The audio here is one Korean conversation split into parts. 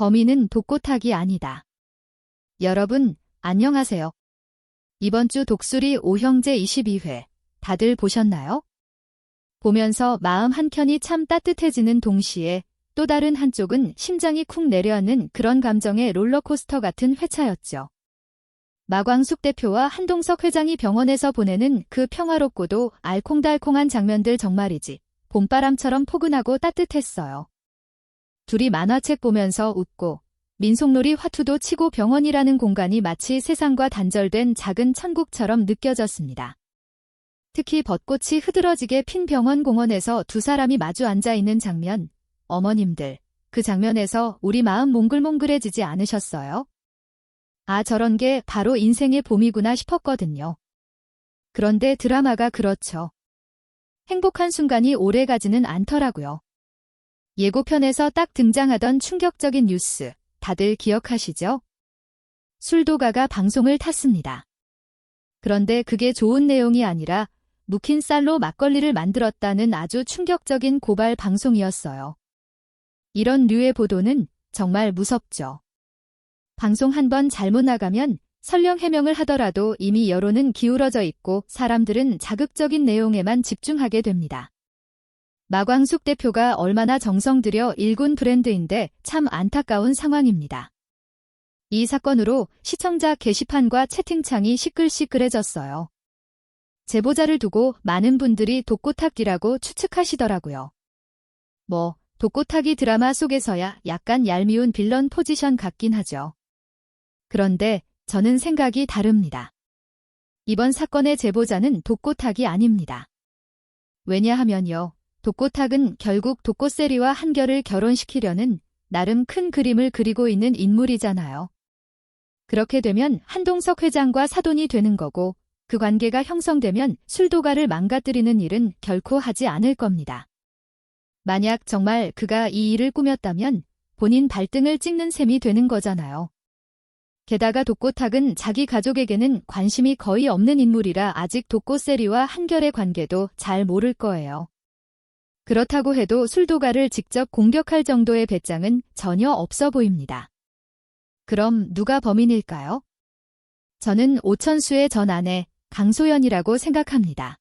범인은 독고탁이 아니다. 여러분, 안녕하세요. 이번 주 독수리 오형제 22회. 다들 보셨나요? 보면서 마음 한켠이 참 따뜻해지는 동시에 또 다른 한쪽은 심장이 쿵 내려앉는 그런 감정의 롤러코스터 같은 회차였죠. 마광숙 대표와 한동석 회장이 병원에서 보내는 그 평화롭고도 알콩달콩한 장면들 정말이지 봄바람처럼 포근하고 따뜻했어요. 둘이 만화책 보면서 웃고 민속놀이 화투도 치고 병원이라는 공간이 마치 세상과 단절된 작은 천국처럼 느껴졌습니다. 특히 벚꽃이 흐드러지게 핀 병원 공원에서 두 사람이 마주 앉아 있는 장면, 어머님들, 그 장면에서 우리 마음 몽글몽글해지지 않으셨어요? 아, 저런 게 바로 인생의 봄이구나 싶었거든요. 그런데 드라마가 그렇죠. 행복한 순간이 오래 가지는 않더라고요. 예고편에서 딱 등장하던 충격적인 뉴스, 다들 기억하시죠? 술도가가 방송을 탔습니다. 그런데 그게 좋은 내용이 아니라 묵힌 쌀로 막걸리를 만들었다는 아주 충격적인 고발 방송이었어요. 이런 류의 보도는 정말 무섭죠. 방송 한 번 잘못 나가면 설령 해명을 하더라도 이미 여론은 기울어져 있고 사람들은 자극적인 내용에만 집중하게 됩니다. 마광숙 대표가 얼마나 정성 들여 일군 브랜드인데 참 안타까운 상황입니다. 이 사건으로 시청자 게시판과 채팅창이 시끌시끌해졌어요. 제보자를 두고 많은 분들이 독고타기라고 추측하시더라고요. 뭐, 독고타기 드라마 속에서야 약간 얄미운 빌런 포지션 같긴 하죠. 그런데 저는 생각이 다릅니다. 이번 사건의 제보자는 독고탁이 아닙니다. 왜냐하면요. 독고탁은 결국 독고세리와 한결을 결혼시키려는 나름 큰 그림을 그리고 있는 인물이잖아요. 그렇게 되면 한동석 회장과 사돈이 되는 거고 그 관계가 형성되면 술도가를 망가뜨리는 일은 결코 하지 않을 겁니다. 만약 정말 그가 이 일을 꾸몄다면 본인 발등을 찍는 셈이 되는 거잖아요. 게다가 독고탁은 자기 가족에게는 관심이 거의 없는 인물이라 아직 독고세리와 한결의 관계도 잘 모를 거예요. 그렇다고 해도 술도가를 직접 공격할 정도의 배짱은 전혀 없어 보입니다. 그럼 누가 범인일까요? 저는 오천수의 전 아내 강소연이라고 생각합니다.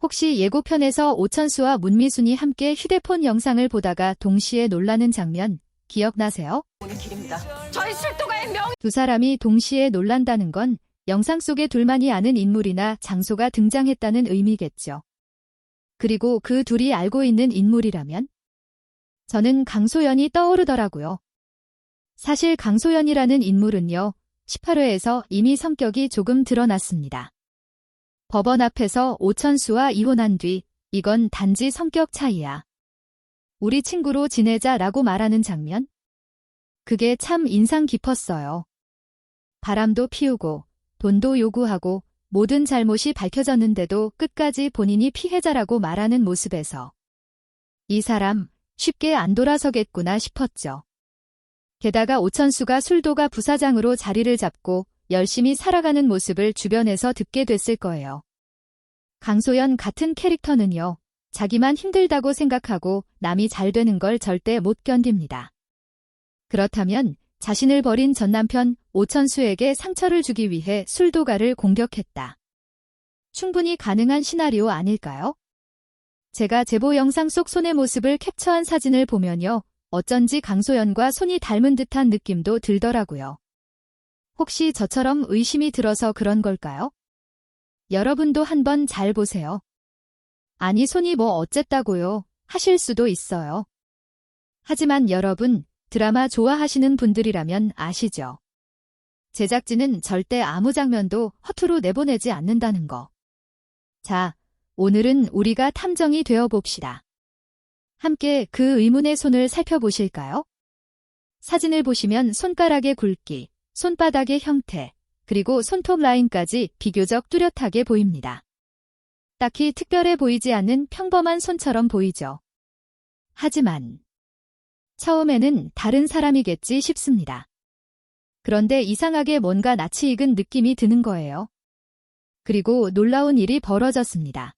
혹시 예고편에서 오천수와 문미순이 함께 휴대폰 영상을 보다가 동시에 놀라는 장면 기억나세요? 오는 길입니다. 저희 술도가의 명 두 사람이 동시에 놀란다는 건 영상 속에 둘만이 아는 인물이나 장소가 등장했다는 의미겠죠. 그리고 그 둘이 알고 있는 인물이라면? 저는 강소연이 떠오르더라고요. 사실 강소연이라는 인물은요, 18회에서 이미 성격이 조금 드러났습니다. 법원 앞에서 오천수와 이혼한 뒤, 이건 단지 성격 차이야. 우리 친구로 지내자라고 말하는 장면? 그게 참 인상 깊었어요. 바람도 피우고, 돈도 요구하고, 모든 잘못이 밝혀졌는데도 끝까지 본인이 피해자라고 말하는 모습에서 이 사람 쉽게 안 돌아서겠구나 싶었죠. 게다가 오천수가 술도가 부사장으로 자리를 잡고 열심히 살아가는 모습을 주변에서 듣게 됐을 거예요. 강소연 같은 캐릭터는요, 자기만 힘들다고 생각하고 남이 잘 되는 걸 절대 못 견딥니다. 그렇다면 자신을 버린 전 남편 오천수에게 상처를 주기 위해 술도가를 공격했다. 충분히 가능한 시나리오 아닐까요? 제가 제보 영상 속 손의 모습을 캡처한 사진을 보면요. 어쩐지 강소연과 손이 닮은 듯한 느낌도 들더라고요. 혹시 저처럼 의심이 들어서 그런 걸까요? 여러분도 한번 잘 보세요. 아니 손이 뭐 어쨌다고요 하실 수도 있어요. 하지만 여러분 드라마 좋아하시는 분들이라면 아시죠? 제작진은 절대 아무 장면도 허투루 내보내지 않는다는 거. 자, 오늘은 우리가 탐정이 되어 봅시다. 함께 그 의문의 손을 살펴보실까요? 사진을 보시면 손가락의 굵기, 손바닥의 형태, 그리고 손톱 라인까지 비교적 뚜렷하게 보입니다. 딱히 특별해 보이지 않는 평범한 손처럼 보이죠. 하지만 처음에는 다른 사람이겠지 싶습니다. 그런데 이상하게 뭔가 낯이 익은 느낌이 드는 거예요. 그리고 놀라운 일이 벌어졌습니다.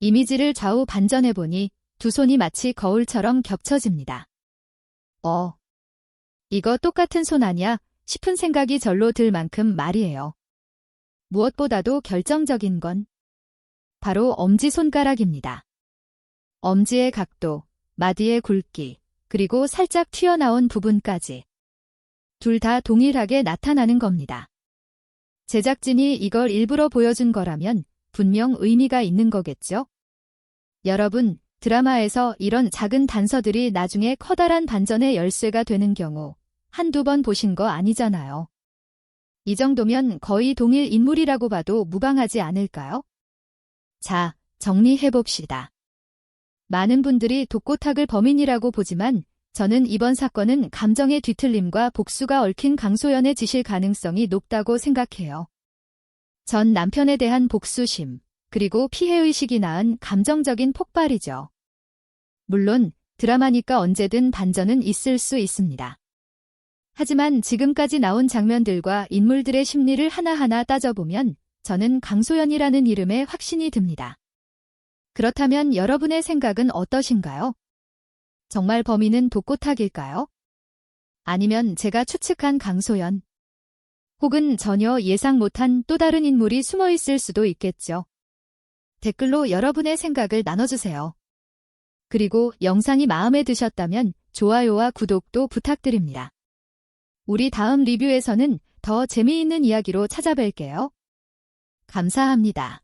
이미지를 좌우 반전해보니 두 손이 마치 거울처럼 겹쳐집니다. 어, 이거 똑같은 손 아냐 싶은 생각이 절로 들 만큼 말이에요. 무엇보다도 결정적인 건 바로 엄지손가락입니다. 엄지의 각도, 마디의 굵기, 그리고 살짝 튀어나온 부분까지 둘 다 동일하게 나타나는 겁니다. 제작진이 이걸 일부러 보여준 거라면 분명 의미가 있는 거겠죠? 여러분, 드라마에서 이런 작은 단서들이 나중에 커다란 반전의 열쇠가 되는 경우 한두 번 보신 거 아니잖아요. 이 정도면 거의 동일 인물이라고 봐도 무방하지 않을까요? 자, 정리해봅시다. 많은 분들이 독고탁을 범인이라고 보지만 저는 이번 사건은 감정의 뒤틀림과 복수가 얽힌 강소연의 지실 가능성이 높다고 생각해요. 전 남편에 대한 복수심, 그리고 피해의식이 낳은 감정적인 폭발이죠. 물론 드라마니까 언제든 반전은 있을 수 있습니다. 하지만 지금까지 나온 장면들과 인물들의 심리를 하나하나 따져보면 저는 강소연이라는 이름에 확신이 듭니다. 그렇다면 여러분의 생각은 어떠신가요? 정말 범인은 독고탁일까요? 아니면 제가 추측한 강소연, 혹은 전혀 예상 못한 또 다른 인물이 숨어 있을 수도 있겠죠. 댓글로 여러분의 생각을 나눠주세요. 그리고 영상이 마음에 드셨다면 좋아요와 구독도 부탁드립니다. 우리 다음 리뷰에서는 더 재미있는 이야기로 찾아뵐게요. 감사합니다.